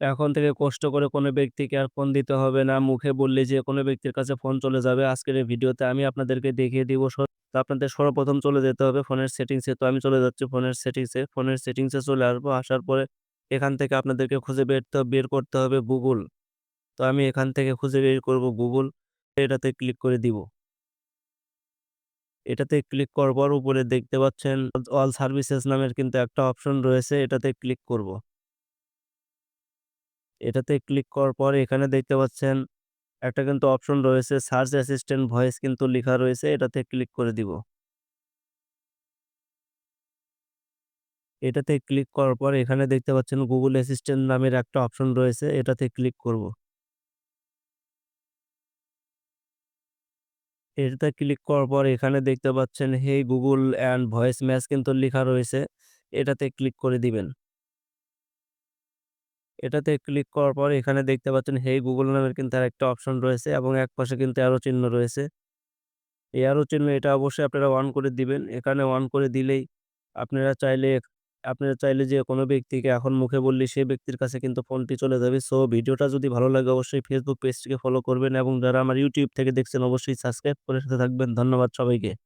এখন থেকে কষ্ট করে কোনো ব্যক্তিকে আর ফোন দিতে হবে না। মুখে বললে যে কোনো ব্যক্তির কাছে ফোন চলে যাবে। আজকের এই ভিডিওতে আমি আপনাদেরকে দেখিয়ে দিব তো আপনাদের সর্বপ্রথম চলে যেতে হবে ফোনের সেটিংসে। তো আমি চলে যাচ্ছি ফোনের সেটিংসে। ফোনের সেটিংসে চলে আসব। আসার পরে এখান থেকে আপনাদেরকে খুঁজে বের ত বের করতে হবে গুগল তো আমি এখান থেকে খুঁজে বের করব গুগল এটাতে ক্লিক করে দিব। এটাতে ক্লিক করবার উপরে দেখতে পাচ্ছেন অল সার্ভিসেস নামের কিন্তু একটা অপশন রয়েছে। এটাতে ক্লিক করব। এটাতে ক্লিক করার পর এখানে দেখতে পাচ্ছেন, একটা কিন্তু অপশন রয়েছে, সার্চ অ্যাসিস্ট্যান্ট ভয়েস কিন্তু লেখা রয়েছে। এটাতে ক্লিক করে দিব। এটাতে ক্লিক করার পর এখানে দেখতে পাচ্ছেন গুগল অ্যাসিস্ট্যান্ট নামের একটা অপশন রয়েছে। এটাতে ক্লিক করব। এটাতে ক্লিক করার পর এখানে দেখতে পাচ্ছেন hey Google and voice match কিন্তু লেখা রয়েছে। এটাতে ক্লিক করে দিবেন। এটাতে ক্লিক করার পর এখানে দেখতে পাচ্ছেন হেই Google নামের কিন্তু আর একটা অপশন রয়েছে এবং একপাশে কিন্তু অ্যারো চিহ্ন রয়েছে। এই অ্যারো চিহ্ন এটা অবশ্যই আপনারা অন করে দিবেন। এখানে অন করে দিলেই আপনারা চাইলে আপনারা চাইলে যে কোনো ব্যক্তিকে এখন মুখে বললেই সেই ব্যক্তির কাছে কিন্তু ফোনটি চলে যাবে। সো ভিডিওটা যদি ভালো লাগে অবশ্যই Facebook পেজটিকে ফলো করবেন এবং যারা আমার ইউটিউব থেকে দেখছেন অবশ্যই সাবস্ক্রাইব করে সাথে থাকবেন। ধন্যবাদ সবাইকে।